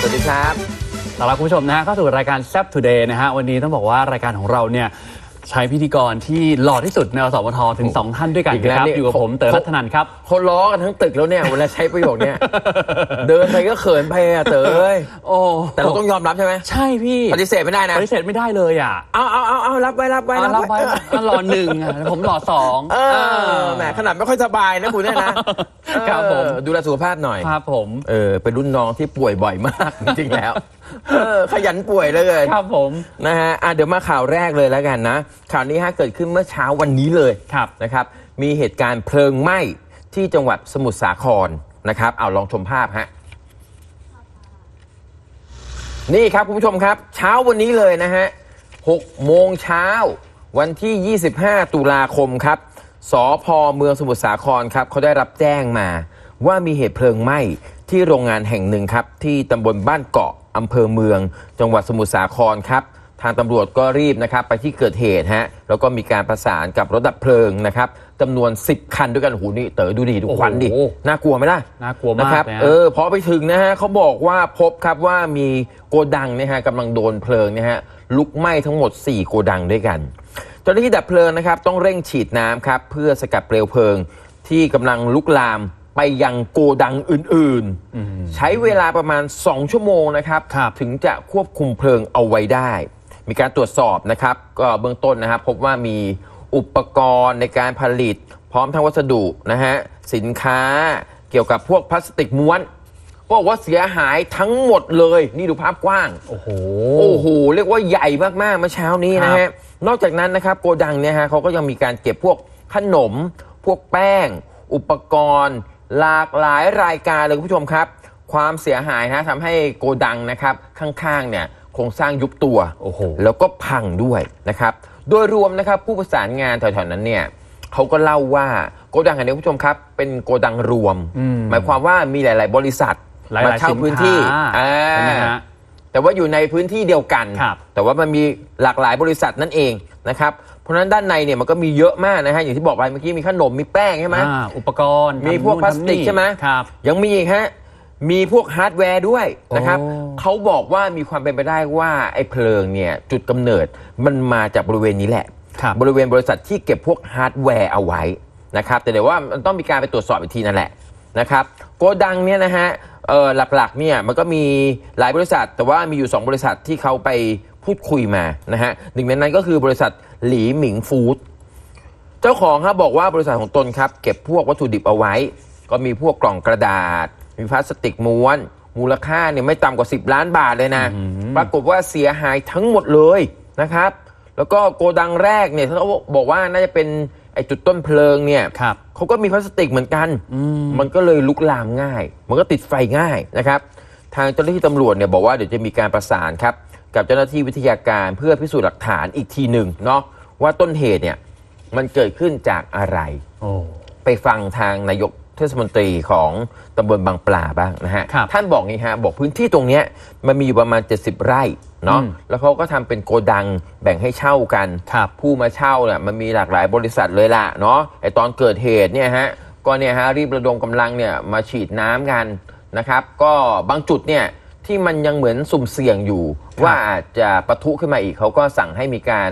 สวัสดีครับต้อนรับคุณผู้ชมนะฮะเข้าสู่รายการแซ p Today นะฮะวันนี้ต้องบอกว่ารายการของเราเนี่ย ใช้พิธีกรที่หล่อที่สุดในอสมทถึง 2 ท่านด้วยกันอีกแล้วครับนี่อยู่กับผมเต๋อรัตนันครับเขาล้อกันทั้งตึกแล้วเนี่ยเวลาใช้ประโยคเนี่ยเดินไปก็เขินไปอะเต๋อเอ้ยโอ้แต่เราต้องยอมรับใช่ไหมใช่พี่ปฏิเสธไม่ได้นะปฏิเสธไม่ได้เลยอะเอาเอาเอาเอารับไว้รับไว้เอารับไว้อะหล่อหนึ่งอะผมหล่อสองเออแหมขนาดไม่ค่อยสบายนะคุณเนี่ยนะครับผมเออดูแลสุขภาพหน่อยครับผมเออเป็นรุ่นน้องที่ป่วยบ่อยมากจริงๆแล้ว เออขยันป่วยเหลยครับผมนะฮะอะเดี๋ยวมาข่าวแรกเลยแล้วกันนะ ข่าวนี้ฮะเกิดขึ้นเมื่อเช้าวันนี้เลยครับ นะครับ มีเหตุการณ์เพลิงไหม้ที่จังหวัดสมุทรสาครนะครับ เอาลองชมภาพฮะ นี่ครับคุณผู้ชมครับ เช้าวันนี้เลยนะฮะ6โมงเช้าวันที่ 25 ตุลาคมครับ สพเมืองสมุทรสาครครับเขาได้รับแจ้งมา ว่ามีเหตุเพลิงไหม้ที่โรงงานแห่งหนึ่งครับ ที่ตำบลบ้านเกาะ อำเภอเมือง จังหวัดสมุทรสาครครับ ทางตำรวจก็รีบนะครับไปที่เกิดเหตุฮะแล้วก็มีการประสานกับรถดับเพลิงนะครับจำนวน 10 คันด้วยกันโอ้โหนี่เต๋อดูดิดูควันดิ โอ้โห น่ากลัวไหมล่ะ น่ากลัวมากนะครับนะฮะ เออพอไปถึงนะฮะเขาบอกว่าพบครับว่ามีโกดังนะฮะกำลังโดนเพลิงนะฮะลุกไหม้ทั้งหมด 4 โกดังด้วยกันเจ้าหน้าที่ดับเพลิงนะครับต้องเร่งฉีดน้ำครับเพื่อสกัดเปลวเพลิงที่กำลังลุกลาม ไปยังโกดังอื่นๆ ใช้เวลาประมาณ 2 ชั่วโมงนะครับครับ ถึงจะควบคุมเพลิงเอาไว้ได้ มีการตรวจสอบนะครับ ก็เบื้องต้นนะครับ พบว่ามีอุปกรณ์ในการผลิต พร้อมทั้งวัสดุนะฮะ สินค้าเกี่ยวกับพวกพลาสติกม้วนบอกว่าเสียหายทั้งหมดเลย นี่ดูภาพกว้าง โอ้โหโอ้โหเรียกว่าใหญ่มากๆเมื่อเช้านี้นะครัฮะบนอกจากนั้นนะครับโกดังเนี่ยฮะเขาก็ยังมีการเก็บพวกขนม พวกแป้ง อุปกรณ์ หลากหลายรายการเลยคุณผู้ชมครับ ความเสียหายนะทำให้โกดังนะครับข้างๆเนี่ยโครงสร้างยุบตัวโอ้โหแล้วก็พังด้วยนะครับโดยรวมนะครับผู้ประสานงานแถวๆนั้นเนี่ยเขาก็เล่าว่าโกดังอันนี้คุณผู้ชมครับ เป็นโกดังรวมอืมหมายความว่ามีหลาย ๆ บริษัทหลายๆมาเช่าสินพื้นที่ค้าอ่าใช่ไหมฮะแต่ว่าอยู่ในพื้นที่เดียวกันครับแต่ว่ามันมีหลากหลายบริษัทนั่นเองนะครับ เพราะฉะนั้นด้านในเนี่ยมันก็มีเยอะมากนะฮะอย่างที่บอกไปเมื่อกี้มีขนมมีแป้งใช่ไหมอ่าอุปกรณ์มีทำพวกนู่นพลาสติกทำนี่ใช่ไหมครับ ยังมีอีกฮะมีพวกฮาร์ดแวร์ด้วยนะครับโอ้เขาบอกว่ามีความเป็นไปได้ว่าไอ้เพลิงเนี่ยจุดกำเนิดมันมาจากบริเวณนี้แหละครับบริเวณบริษัทที่เก็บพวกฮาร์ดแวร์เอาไว้นะครับแต่เดี๋ยวว่ามันต้องมีการไปตรวจสอบอีกทีนั่นแหละนะครับโกดังเนี่ยนะฮะเออหลักๆเนี่ยมันก็มีหลายบริษัท แต่ว่ามีอยู่ 2 บริษัทที่เขาไป พูดคุยมานะฮะหนึ่งในนั้นก็คือบริษัทหลีหมิงฟู้ดเจ้าของครับบอกว่าบริษัทของตนครับ เก็บพวกวัตถุดิบเอาไว้ ก็มีพวกกล่องกระดาษ มีพลาสติกม้วน มูลค่าเนี่ยไม่ต่ำกว่า 10 ล้านบาทเลยนะ ปรากฏว่าเสียหายทั้งหมดเลยนะครับ แล้วก็โกดังแรกเนี่ยเขาบอกว่าน่าจะเป็นไอ้จุดต้นเพลิงเนี่ยครับเขาก็มีพลาสติกเหมือนกัน มันก็เลยลุกลามง่าย มันก็ติดไฟง่ายนะครับ ทางเจ้าหน้าที่ตำรวจเนี่ยบอกว่าเดี๋ยวจะมีการประสานครับ กับเจ้าหน้าที่วิทยาการเพื่อพิสูจน์หลักฐานอีกทีหนึ่งเนาะว่าต้นเหตุเนี่ยมันเกิดขึ้นจากอะไร โอ้ ไปฟังทางนายกเทศมนตรีของตำบลบางปลาบ้างนะฮะ ครับท่านบอกงี้ฮะ บอกพื้นที่ตรงเนี้ยมันมีอยู่ประมาณ 70 ไร่เนาะ อืม แล้วเขาก็ทำเป็นโกดังแบ่งให้เช่ากัน ครับ ผู้มาเช่าเนี่ยมันมีหลากหลายบริษัทเลยล่ะเนาะไอตอนเกิดเหตุเนี่ยฮะก็เนี่ยฮะรีบระดมกำลังเนี่ยมาฉีดน้ำกันนะครับ ก็บางจุดเนี่ย ที่มันยังเหมือนสุ่มเสี่ยงอยู่ ว่าอาจจะปะทุขึ้นมาอีกเขาก็สั่งให้มีการ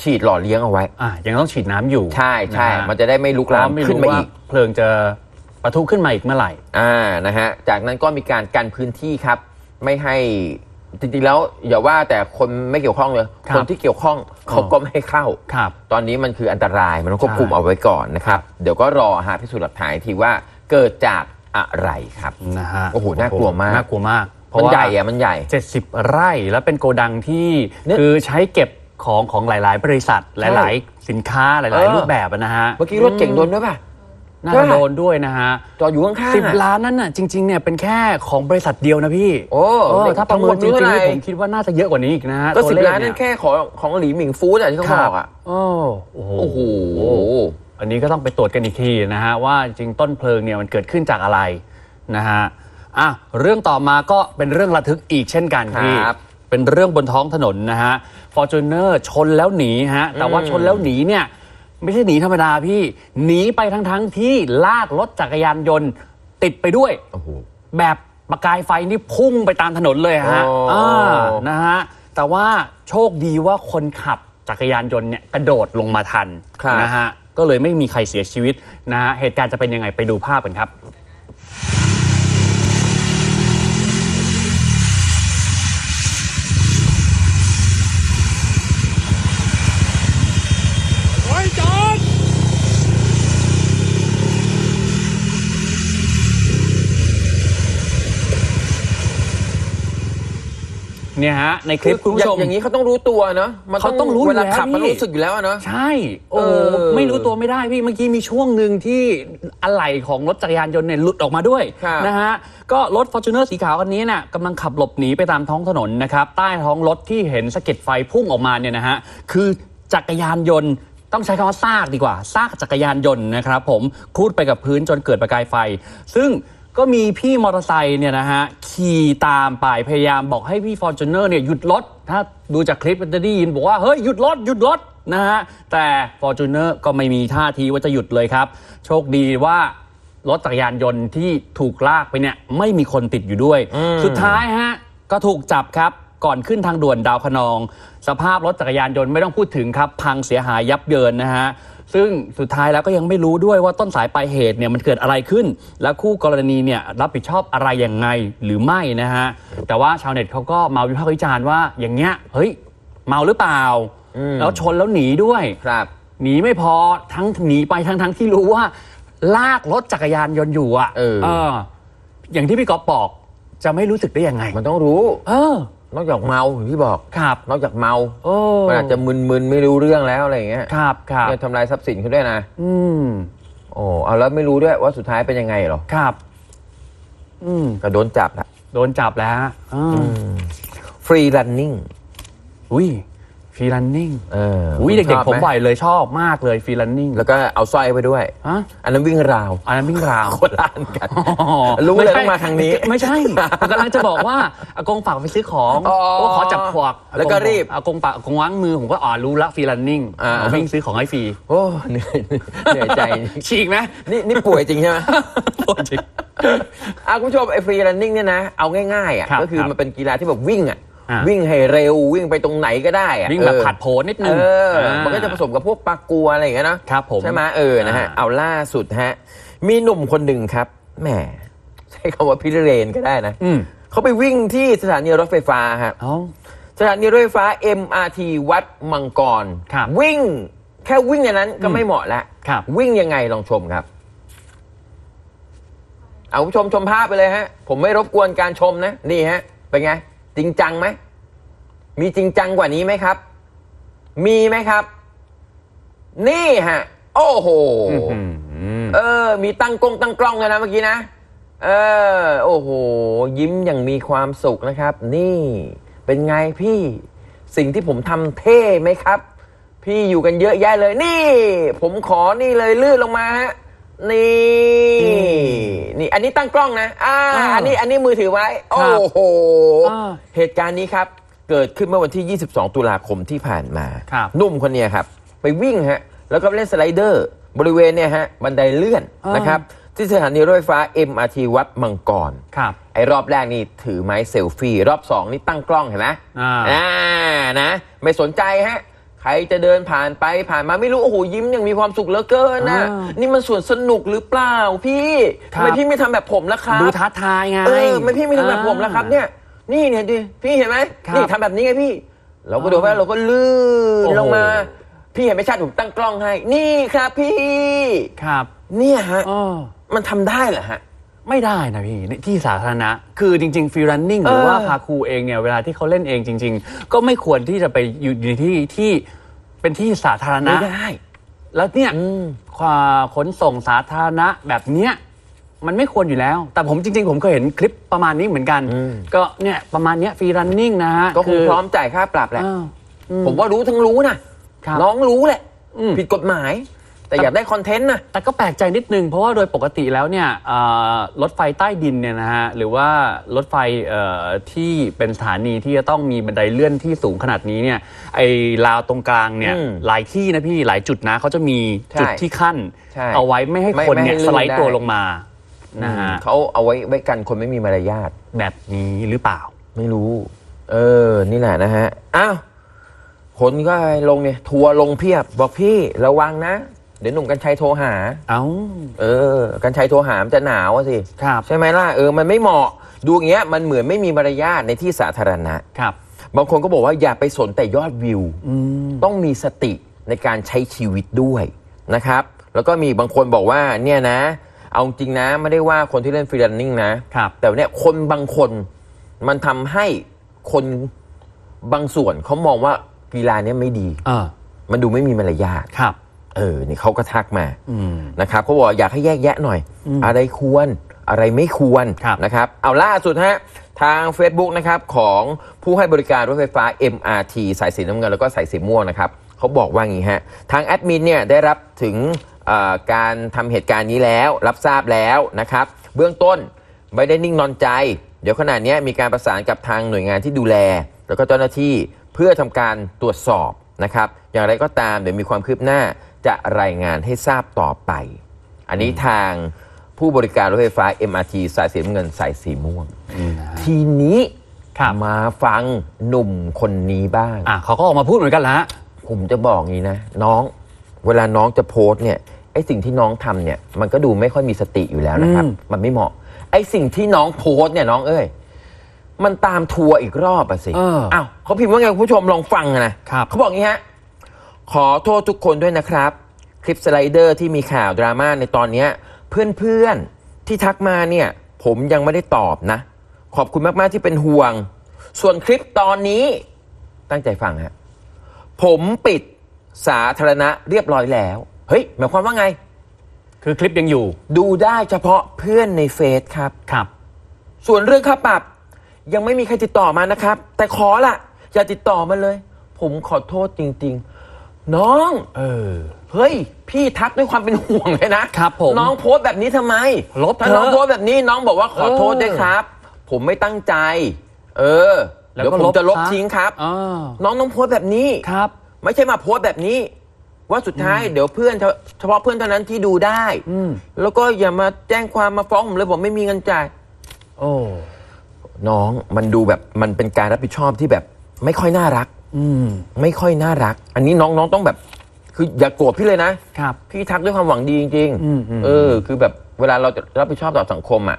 ฉีดหล่อเลี้ยงเอาไว้ อ่ายังต้องฉีดน้ำอยู่ใช่ใช่ะฮะมันจะได้ไม่ลุกเพลามราะไม่ขึ้นรู้มาว่าอีกเพลิงจะปะทุขึ้นมาอีกเมื่อไหร่ อ่า นะฮะ จากนั้นก็มีการกันพื้นที่ครับ ไม่ให้ จริงๆ แล้วอย่าว่าแต่คนไม่เกี่ยวข้องเลย ครับ คนที่เกี่ยวข้องเขาก็ไม่ให้เข้า ครับ ตอนนี้มันคืออันตราย มันต้องควบคุมใช่ เอาไว้ก่อนนะครับ เดี๋ยวก็รอหาพิสูจน์หลักฐานอีกทีว่าเกิดจากอะไรครับ นะฮะโอ้โหน่ากลัวมาก น่ากลัวมากเพ มันราะว่าใหญ่อะมันใหญ่ 70 ไร่แล้วเป็นโกดังที่เนี่ยคือใช้เก็บของของหลาย ๆ บริษัทหลาย ๆ สินค้าหเอลายอๆรูปแบบอะนะฮะเมื่อกี้รถเก่งโดนด้วยป่ะน่าใช่จะโดนด้วยนะฮะจอดอยู่ข้างสิบๆอะล้านนั่นน่ะจริง ๆ เนี่ยเป็นแค่ของบริษัทเดียวนะพี่ โอ้เออถ้าประเมินจริงทั้งหมดๆเท่าไหร่นี่ผมคิดว่าน่าจะเยอะกว่านี้อีกนะฮะก็ตัวสิบเลขล้านนั่นเยแค่ของของหลีหมิงฟู้ดอะที่เขาครับบอกอะโอ้โอ้โหโอ้โหอันนี้ก็ต้องไปตรวจกันอีกทีนะฮะว่าจริงต้นเพลิงเนี่ยมันเกิดขึ้นจากอะไรนะฮะ อะเรื่องต่อมาก็เป็นเรื่องระทึกอีกเช่นกันพี่ครับ เป็นเรื่องบนท้องถนนนะฮะฟอร์จูเนอร์ชนแล้วหนีฮะแต่ว่าอืมชนแล้วหนีเนี่ย ไม่ใช่หนีธรรมดาพี่ หนีไปทั้งๆที่ลากรถจักรยานยนต์ติดไปด้วย โอ้โห แบบประกายไฟนี่พุ่งไปตามถนนเลยฮะโอ้ อ่านะฮะ แต่ว่าโชคดีว่าคนขับจักรยานยนต์เนี่ยกระโดดลงมาทันครับ นะฮะ ก็เลยไม่มีใครเสียชีวิตนะฮะ เหตุการณ์จะเป็นยังไงไปดูภาพกันครับ เนี่ยฮะในคลิปคุณผู้ชมอย่างอย่างนี้เขาต้องรู้ตัวเนาะมันเขาต้องรู้อยู่เวลาแล้วขับมันพี่รู้สึกอยู่แล้วอะเนาะใช่ โอ้เออไม่รู้ตัวไม่ได้พี่เมื่อกี้มีช่วงหนึ่งที่อะไหล่ของรถจักรยานยนต์เนี่ยหลุดออกมาด้วยครับนะฮะก็รถ f o r t u n e r สีขาวคันนี้น่ะกำลังขับหลบหนีไปตามท้องถนนนะครับใต้ท้องรถที่เห็นสะเก็ดไฟพุ่งออกมาเนี่ยนะฮะคือจักรยานยนต์ต้องใช้คำว่าซากดีกว่าซากจักรยานยนต์นะครับผมครูดไปกับพื้นจนเกิดประกายไฟ ซึ่ง ก็มีพี่มอเตอร์ไซค์เนี่ยนะฮะขี่ตามไปพยายามบอกให้พี่ฟอร์จูเนอร์เนี่ยหยุดรถถ้าดูจากคลิปมันจะได้ยินบอกว่าเฮ้ยหยุดรถหยุดรถนะฮะแต่ f o r t u n e r ก็ไม่มีท่าทีว่าจะหยุดเลยครับ โชคดีว่ารถจักรยานยนต์ที่ถูกลากไปเนี่ยไม่มีคนติดอยู่ด้วย สุดท้ายฮะก็ถูกจับครับ ก่อนขึ้นทางด่วนดาวคะนอง สภาพรถจักรยานยนต์ไม่ต้องพูดถึงครับ พังเสียหายยับเยินนะฮะซึ่งสุดท้ายแล้วก็ยังไม่รู้ด้วยว่าต้นสายปลายเหตุเนี่ยมันเกิดอะไรขึ้น และคู่กรณีเนี่ยรับผิดชอบอะไรยังไงหรือไม่นะฮะแต่ว่าชาวเน็ตเขาก็มาวิพากษ์วิจารณ์ว่าอย่างเงี้ยเฮ้ยเมาหรือเปล่าอืมแล้วชนแล้วหนีด้วยครับหนีไม่พอทั้งหนีไปทั้งทั้งที่รู้ว่า ลากรถจักรยานยนต์อยู่อะเอออย่างที่พี่ก๊อฟบอกจะไม่รู้สึกได้ยังไง มันต้องรู้ เออ นอกจากเมาอย่างที่บอกครับ นอกจากเมาโอ้มันอาจจะมึนๆไม่รู้เรื่องแล้วอะไรอย่างเงี้ยครับครับเนี่ยทำลายทรัพย์สินเขาด้วยนะ อืมโอ้เอาแล้วไม่รู้ด้วยว่าสุดท้ายเป็นยังไงหรอครับ อืมก็โดนจับละโดนจับแล้วฮะอ่าฟรีรันนิ่ง อุ้ย ฟรีลันนิ่งเอออุ้ยคุณเด็กชอบๆผมไหบ่อยเลยชอบมากเลยฟรีลันนิ่งแล้วก็เอาสร้อยไปด้วยฮะอันนั้นวิ่งราว อันนั้นวิ่งราวคนละอันกันรู้เลยต้องมาทางนี้ ไม่ใช่ผมกำลังจะบอกว่าอากงฝากไปซื้อของอ๋อโอ้ขอจับขวกแล้วก็รีบอากงฝากอากงวางมือผมก็อ๋อรู้ละฟรีลันนิ่งอ่าวิ่งซื้อของให้ฟรีโอ้เหนื่อยเหนื่อยใจฉีกไหมนี่นี่ป่วยจริงใช่ไหมโอ้จริงอะคุณผู้ชมไอ้ฟรีรันนิ่งเนี่ยนะเอาง่ายๆอะครับก็คือครับมันเป็นกีฬาที่แบบวิ่งอะอ่า วิ่งให้เร็ววิ่งไปตรงไหนก็ได้อะวิ่งแบบเออผัดโผนนิดนึเองออ่ามันก็จะผสมกับพวกปลากัวอะไรอย่างเงี้ยนะครับผมใช่ไหมเออนะฮะอ่าเอาล่าสุดฮะมีหนุ่มคนหนึ่งครับแหมใช้คำว่าพิเรนก็ได้นะอืมเขาไปวิ่งที่สถานีรถไฟฟ้าฮะเอ้าสถานีรถไฟฟ้า MRT วัดมังกรครับวิ่งแค่วิ่งอย่างนั้นก็ไม่เหมาะแล้วครับวิ่งยังไงลองชมครับ เอาคุณผู้ชมชมภาพไปเลยฮะ ผมไม่รบกวนการชมนะ นี่ฮะ เป็นไง จริงจังไหมมีจริงจังกว่านี้ไหมครับ มีไหมครับ นี่ฮะ โอ้โหอืมเออ มีตั้งกล้องตั้งกล้องเลยนะเมื่อกี้นะเออ โอ้โห ยิ้มอย่างมีความสุขนะครับ นี่เป็นไงพี่สิ่งที่ผมทำเท่ไหมครับ พี่อยู่กันเยอะแยะเลย นี่ ผมขอนี่เลยลื่นลงมาฮะ นี่ นี่อันนี้ตั้งกล้องนะ อ่า อ่าอันนี้อันนี้มือถือไว้ โอ้โห อ่าเหตุการณ์นี้ครับ เกิดขึ้นเมื่อวันที่ 22 ตุลาคมที่ผ่านมา ครับหนุ่มคนเนี้ยครับ ไปวิ่งฮะ แล้วก็เล่นสไลเดอร์ บริเวณเนี่ยฮะ บันไดเลื่อนอ่าน นะครับ ที่สถานีรถไฟฟ้า MRT วัดมังกร ครับ ไอ้รอบแรกนี่ถือไม้เซลฟี่ รอบสองนี่ตั้งกล้องเห็นไหมอ่า อ่านะ ไม่สนใจฮะใค รจะเดินผ่านไปผ่านมาไม่รู้ โอ้โห ยิ้มยังมีความสุขเหลือเกินนะ อ่านี่มันส่วนสนุกหรือเปล่าพี่ครับทำไมพี่ไม่ทำแบบผมล่ะครับ ดูท้าทายไง เออไม่พี่ไม่ทำแบบผมแล้วครับเนี่ย นี่เนี่ยดิพี่เห็นไหมครับนี่ทำแบบนี้ไงพี่ เราก็ดูว่าเราก็ลื่นโอ้โห ลงมา พี่เห็นไหมชาติผมตั้งกล้องให้ นี่ครับพี่ ครับเนี่ยฮะ อ๋อมันทำได้เหรอฮะ ไม่ได้นะพี่ในที่สาธารณะ คือจริง ๆฟรีรันนิ่งหรือเออว่าพาครูเองเนี่ยเวลาที่เขาเล่นเองจริง ๆ ก็ไม่ควรที่จะไปอยู่ในที่ที่เป็นที่สาธารณะ ไม่ได้ แล้วเนี่ยอืมความขนส่งสาธารณะแบบเนี้ยมันไม่ควรอยู่แล้ว แต่ผมจริง ๆ ผมเคยเห็นคลิปประมาณนี้เหมือนกันอืมก็เนี่ยประมาณเนี้ยฟรีรันนิ่งนะฮะก็คงพร้อมจ่ายค่าปรับแหละอ้าวอืมผมว่ารู้ทั้งรู้นะครับน้องรู้แหละอืมผิดกฎหมาย แต่อยากได้คอนเทนต์นะ แต่ก็แปลกใจนิดนึง เพราะว่าโดยปกติแล้วเนี่ยเอ่อรถไฟใต้ดินเนี่ยนะฮะหรือว่ารถไฟเอ่อที่เป็นสถานีที่จะต้องมีบันไดเลื่อนที่สูงขนาดนี้เนี่ยไอ้ราวตรงกลางเนี่ยอืมหลายที่นะพี่หลายจุดนะเขาจะมีใช่จุดที่ขั้นใช่เอาไว้ไม่ให้ไม่คนไม่ให้เนี่ยลื่นสไลด์ตัวได้ลงมานะฮะเขาเอาไว้ไว้กันคนไม่มีมารยาทแบบนี้หรือเปล่า ไม่รู้ เออ นี่แหละนะฮะอ้าวคนก็ลงเนี่ยทัวร์ลงเพียบบอกพี่ระวังนะ เดี๋ยวหนุ่มกัญชัยโทรหา เอ้า เออ กัญชัยโทรหามันจะหนาวอะสิ ครับ ใช่ไหมล่ะ เออ มันไม่เหมาะ ดูอย่างเงี้ย มันเหมือนไม่มีมารยาทในที่สาธารณะ ครับ บางคนก็บอกว่าอย่าไปสนแต่ยอดวิว อืม ต้องมีสติในการใช้ชีวิตด้วยนะครับ แล้วก็มีบางคนบอกว่าเนี่ยนะ เอาจริงนะไม่ได้ว่าคนที่เล่นฟรีแลนซิ่งนะ ครับ แต่เนี่ยคนบางคนมันทำให้คนบางส่วนเขามองว่ากีฬาเนี้ยไม่ดี เออ มันดูไม่มีมารยาท ครับ เออนี่เขาก็ทักมาอืมนะครับเขาบอกอยากให้แยกแยะหน่อยอืมอะไรควรอะไรไม่ควรครับนะครับ เอาล่าสุดฮะทาง Facebook นะครับของผู้ให้บริการรถไฟฟ้า MRT สายสีน้ำเงินแล้วก็สายสีม่วงนะครับเขาบอกว่างี้ฮะทางแอดมินเนี่ยได้รับถึงเอ่อการทำเหตุการณ์นี้แล้วรับทราบแล้วนะครับเบื้องต้นไม่ได้นิ่งนอนใจ เดี๋ยวขณะนี้มีการประสานกับทางหน่วยงานที่ดูแล แล้วก็เจ้าหน้าที่เพื่อทำการตรวจสอบนะครับอย่างไรก็ตามเดี๋ยวมีความคืบหน้า จะรายงานให้ทราบต่อไป อันนี้ทางผู้บริการรถไฟฟ้า MRT สายสีน้ำเงินสายสีม่วง ทีนี้ครับมาฟังหนุ่มคนนี้บ้าง อะเขาก็ออกมาพูดเหมือนกันละผมจะบอกงี้นะ น้องเวลาน้องจะโพสต์เนี่ยไอสิ่งที่น้องทำเนี่ยมันก็ดูไม่ค่อยมีสติอยู่แล้วนะครับอืมมันไม่เหมาะ ไอสิ่งที่น้องโพสต์เนี่ยน้องเอ้ยมันตามทัวร์อีกรอบอะสิเอออ้าวเขาพิมพ์ว่าไงคุณผู้ชมลองฟังนะครับเขาบอกงี้ฮะ ขอโทษทุกคนด้วยนะครับ คลิปสไลเดอร์ที่มีข่าวดราม่าในตอนเนี้ยเพื่อนๆที่ทักมาเนี่ย ผมยังไม่ได้ตอบนะ ขอบคุณมากๆที่เป็นห่วง ส่วนคลิปตอนนี้ตั้งใจฟังฮะผมปิดสาธารณะเรียบร้อยแล้ว เฮ้ย หมายความว่าไง คือคลิปยังอยู่ ดูได้เฉพาะเพื่อนในเฟซครับ ครับ ส่วนเรื่องค่าปรับ ยังไม่มีใครติดต่อมานะครับ แต่ขอละอย่าติดต่อมาเลย ผมขอโทษจริง ๆ น้อง เออ เฮ้ย พี่ทักด้วยความเป็นห่วงเลยนะครับผมน้องโพสต์แบบนี้ทำไมลบถ้าเถอะน้องโพสต์แบบนี้น้องบอกว่าขอโทษเออด้วยครับ ผมไม่ตั้งใจ เออแล้วเดี๋ยวก็ผมลบจะลบซะทิ้งครับ อ่า น้องต้องโพสต์แบบนี้ ครับ ไม่ใช่มาโพสต์แบบนี้ ว่าสุดท้ายเดี๋ยวเพื่อนเฉเฉพาะเพื่อนเท่านั้นที่ดูได้อืม แล้วก็อย่ามาแจ้งความมาฟ้องผมเลยผมไม่มีเงินจ่าย โอ้ น้องมันดูแบบมันเป็นการรับผิดชอบที่แบบไม่ค่อยน่ารักอืม ไม่ค่อยน่ารัก อันนี้น้องน้องต้องแบบ คืออย่าโกรธพี่เลยนะ ครับ พี่ทักด้วยความหวังดีจริงอืมอืมเออ คือแบบเวลาเราจะรับผิดชอบต่อสังคมอะ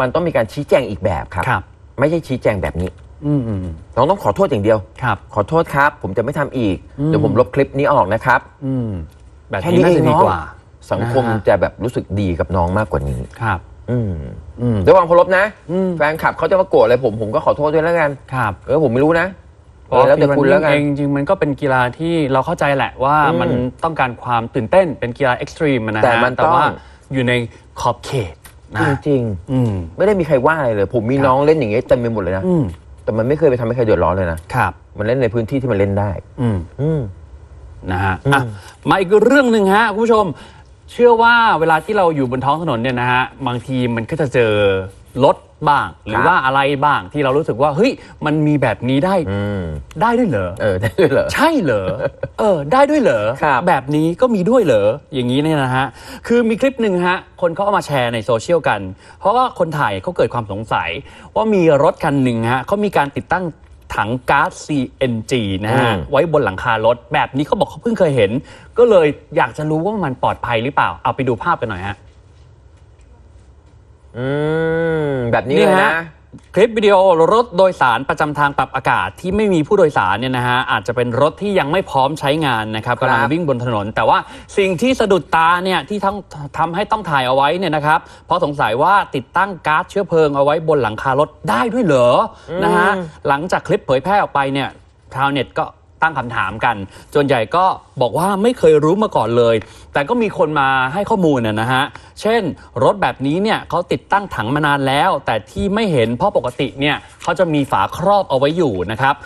มันต้องมีการชี้แจงอีกแบบครับ ครับ ไม่ใช่ชี้แจงแบบนี้ อืมอืมน้องต้องขอโทษอย่างเดียว ครับ ขอโทษครับ ผมจะไม่ทำอีก อืม เดี๋ยวผมลบคลิปนี้ออกนะครับ อืมแบบแค่นี้นี้น่าเอจะงดีน้องกว่า สังคมนะฮะ จะแบบรู้สึกดีกับน้องมากกว่านี้ ครับ อืมอืม ระวังเคารพนะ อืม แฟนคลับเขาจะมาโกรธอะไรผมผมก็ขอโทษด้วยแล้วกัน ครับ เออผมไม่รู้นะ เพเออแล้วแต่คุณแล้วกันเองจริงๆมันก็เป็นกีฬาที่เราเข้าใจแหละว่าอืมมันต้องการความตื่นเต้นเป็นกีฬาเอ็กซ์ตรีมนะฮะแต่มันต้องว่าอยู่ในขอบเขตนะจริงอืมๆไม่ได้มีใครว่าอะไรเลย ผมมีครับน้องเล่นอย่างเงี้ยเต็มไปหมดเลยนะอืมแต่มันไม่เคยไปทำให้ใครเดือดร้อนเลยนะครับ มันเล่นในพื้นที่ที่มันเล่นได้ อืมอืมนะฮะอะมาอีกเรื่องหนึ่งฮะคุณผู้ชม เชื่อว่าเวลาที่เราอยู่บนท้องถนนเนี่ยนะฮะบางทีมันก็จะเจอรถ บ้าง หรือว่าอะไรบ้างที่เรารู้สึกว่าเฮ้ยมันมีแบบนี้ได้อืมได้ด้วยเหรอ เออได้ด้วยเหรอ ใช่เหรอ เออ ได้ด้วยเหรอ ครับแบบนี้ก็มีด้วยเหรอ อย่างนี้เนี่ยนะฮะ คือมีคลิปหนึ่งฮะ คนเขาเอามาแชร์ในโซเชียลกัน เพราะว่าคนถ่ายเขาเกิดความสงสัย ว่ามีรถคันหนึ่งฮะเขามีการติดตั้งถังก๊าซ CNG นะฮะ อืม ไว้บนหลังคารถ แบบนี้เขาบอกเขาเพิ่งเคยเห็น ก็เลยอยากจะรู้ว่ามันปลอดภัยหรือเปล่า เอาไปดูภาพกันหน่อยฮะ อืมแบบนี้เลยนะ คลิปวิดีโอรถโดยสารประจำทางปรับอากาศที่ไม่มีผู้โดยสารเนี่ยนะฮะอาจจะเป็นรถที่ยังไม่พร้อมใช้งานนะครับครับกำลังวิ่งบนถนน แต่ว่าสิ่งที่สะดุดตาเนี่ยที่ทั้งทำให้ต้องถ่ายเอาไว้เนี่ยนะครับเพราะสงสัยว่าติดตั้งก๊าซเชื้อเพลิงเอาไว้บนหลังคารถได้ด้วยเหรอนะฮะหลังจากคลิปเผยแพร่ออกไปเนี่ยชาวเน็ตก็ ตั้งคำถามกันส่วนใหญ่ก็บอกว่าไม่เคยรู้มาก่อนเลย แต่ก็มีคนมาให้ข้อมูลนะฮะ เช่น รถแบบนี้เนี่ยเขาติดตั้งถังมานานแล้ว แต่ที่ไม่เห็นเพราะปกติเนี่ยเขาจะมีฝาครอบเอาไว้อยู่นะครับ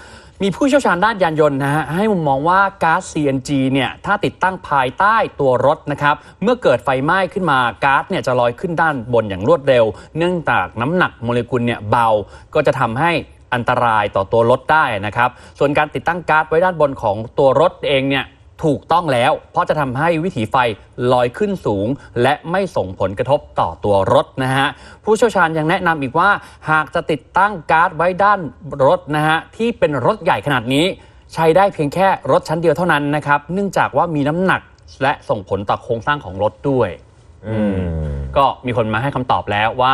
มีผู้เชี่ยวชาญด้านยานยนต์นะฮะให้มุมมองว่าก๊าซ CNG เนี่ยถ้าติดตั้งภายใต้ตัวรถนะครับเมื่อเกิดไฟไหม้ขึ้นมาก๊าซเนี่ยจะลอยขึ้นด้านบนอย่างรวดเร็ว เนื่องจากน้ำหนักโมเลกุลเนี่ยเบาก็จะทำให้ อันตรายต่อตัวรถได้นะครับ ส่วนการติดตั้งก๊าซไว้ด้านบนของตัวรถเองเนี่ยถูกต้องแล้ว เพราะจะทำให้วิถีไฟลอยขึ้นสูง และไม่ส่งผลกระทบต่อตัวรถนะฮะผู้เชี่ยวชาญยังแนะนำอีกว่า หากจะติดตั้งการ์ดไว้ด้านรถนะฮะที่เป็นรถใหญ่ขนาดนี้ ใช้ได้เพียงแค่รถชั้นเดียวเท่านั้นนะครับเนื่องจากว่ามีน้ำหนักและส่งผลต่อโครงสร้างของรถด้วยอืมก็มีคนมาให้คำตอบแล้วว่า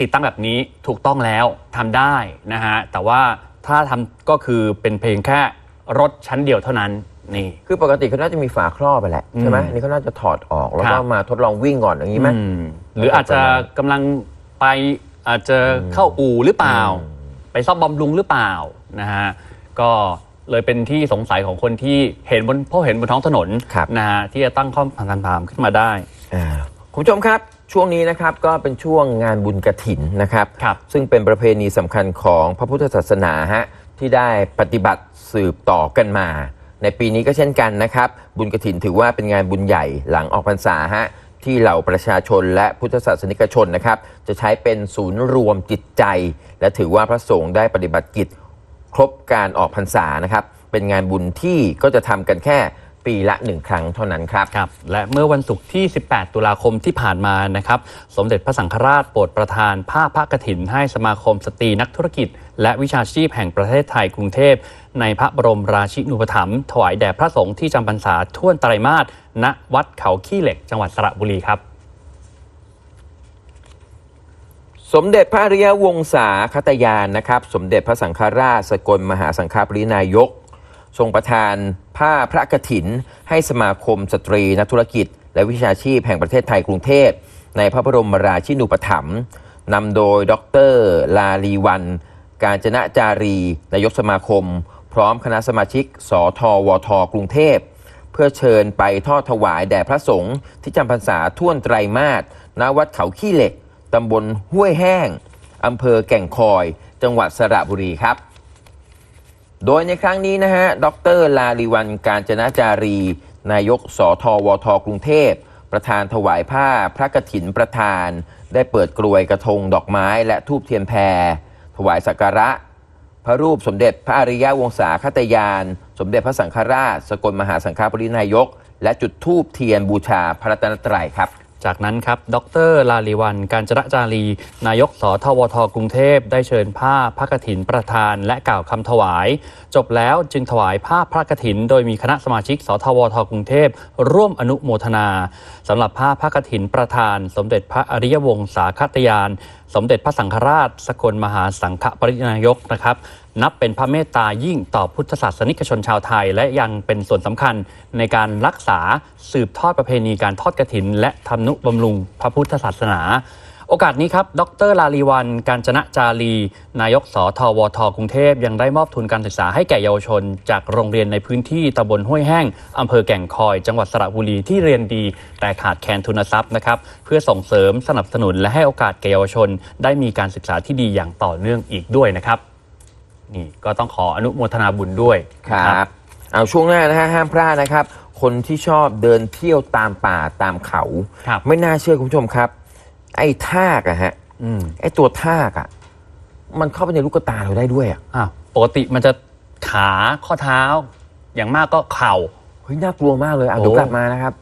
ติดตั้งแบบนี้ถูกต้องแล้วทำได้นะฮะแต่ว่าถ้าทำก็คือเป็นเพียงแค่รถชั้นเดียวเท่านั้นนี่คือปกติเขาน่าจะมีฝาครอบไปแหละใช่ไหมอืมอันนี่เขาน่าจะถอดออกแล้วคก็รับมาทดลองวิ่งก่อนอย่างนี้ไหมอืมหรืออาจจะกำลังไปอาจจะเข้าอู่หรือเปล่า ไปซ่อมบำรุงหรือเปล่านะฮะก็เลยเป็นที่สงสัยของคนที่เห็นบนเพราะเห็นบนท้องถนนครับนะฮะที่จะตั้งข้อคำถามขึ้นมาได้อ่าคุณผู้ชมครับ ช่วงนี้นะครับก็เป็นช่วงงานบุญกระถินนะครับ ครับ ซึ่งเป็นประเพณีสำคัญของพระพุทธศาสนาฮะที่ได้ปฏิบัติสืบต่อกันมา ในปีนี้ก็เช่นกันนะครับ บุญกระถินถือว่าเป็นงานบุญใหญ่หลังออกพรรษาฮะที่เหล่าประชาชนและพุทธศาสนิกชนนะครับ จะใช้เป็นศูนย์รวมจิตใจ และถือว่าพระสงฆ์ได้ปฏิบัติกิจ ครบการออกพรรษานะครับ เป็นงานบุญที่ก็จะทำกันแค่ ปีละหนึ่งครั้งเท่านั้นครับ ครับ และเมื่อวันศุกร์ที่ 18 ตุลาคมที่ผ่านมานะครับ สมเด็จพระสังฆราชโปรดประทานผ้าพระกฐิน ให้สมาคมสตรีนักธุรกิจ และวิชาชีพแห่งประเทศไทยกรุงเทพ ในพระบรมราชินูปถัมภ์ถวายแด่พระสงฆ์ที่จำพรรษาท่วนไตรมาสณวัดเขาขี้เหล็ก จังหวัดสระบุรีครับสมเด็จพระอริยวงศาคตยานนะครับ สมเด็จพระสังฆราชสกลมหาสังฆปรินายก ทรงประทานผ้าพระกฐิน ให้สมาคมสตรีนักธุรกิจ และวิชาชีพแห่งประเทศไทยกรุงเทพ ในพระบรมราชินูปถัมภ์นำโดยดร ลาลีวัน การจนะจารี นายกสมาคม พร้อมคณะสมาชิก สทวท กรุงเทพ เพื่อเชิญไปทอดถวายแด่พระสงฆ์ที่จำพรรษาท่วนไตรมาสณวัดเขาขี้เหล็กตำบลห้วยแห้งอำเภอแก่งคอย จังหวัดสระบุรีครับ โดยในครั้งนี้นะฮะ ดรลาลีวันการจนะจารี นายกสทวทกรุงเทพ ประธานถวายผ้าพระกฐินประธาน ได้เปิดกลวยกระทงดอกไม้และทูบเทียนแพร ถวายสักการะ พระรูปสมเด็จพระอริยวงศาคตยาน สมเด็จพระสังฆราช สกลมหาสังฆปรินายก และจุดทูบเทียนบูชาพระรัตนตรัยครับ จากนั้นครับ ดร ลาลีวัน การจระจารี นายกสทวท กรุงเทพ ได้เชิญผ้าพระกฐินประธาน และกล่าวคำถวาย จบแล้วจึงถวายผ้าพระกฐิน โดยมีคณะสมาชิก สทวท กรุงเทพ ร่วมอนุโมทนาสำหรับผ้าพระกฐินประธาน สมเด็จพระอริยวงศาคตยาน สมเด็จพระสังฆราช สกลมหาสังฆปรินายกนะครับ นับเป็นพระเมตตายิ่งต่อพุทธศาสนิกชนชาวไทย และยังเป็นส่วนสำคัญในการรักษาสืบทอดประเพณีการทอดกรถิน และทำนุบำรุงพระพุทธศาสนา โอกาสนี้ครับ ดรลาลีวัน การจนะจารี นายกสทวทกรุงเทพยังได้มอบทุนการศึกษาให้แก่เยาวชน จากโรงเรียนในพื้นที่ตำบลห้วยแห้งอำเภอแก่งคอย จังหวัดสระบุรีที่เรียนดี แต่ขาดแคลนทุนทรัพย์นะครับเพื่อส่งเสริมสนับสนุนและให้โอกาสแก่เยาวชน ได้มีการศึกษาที่ดีอย่างต่อเนื่องอีกด้วยนะครับนี่ก็ต้องขออนุโมทนาบุญด้วยคนะรับเอาช่วงหน้านะฮะห้ามพลาดนะครับ คนที่ชอบเดินเที่ยวตามป่าตามเขาครับไม่น่าเชื่อคุณผู้ชมครับ ไอ้ทากอะฮะอืมไอ้ตัวทากอะมันเข้าไปในลูกตาเราได้ด้วยอะอะปกติมันจะขาข้อเท้า อย่างมากก็เข่า เฮ้ยน่ากลัวมากเลยเอาโอ้เดี๋ยวกลับมานะครับ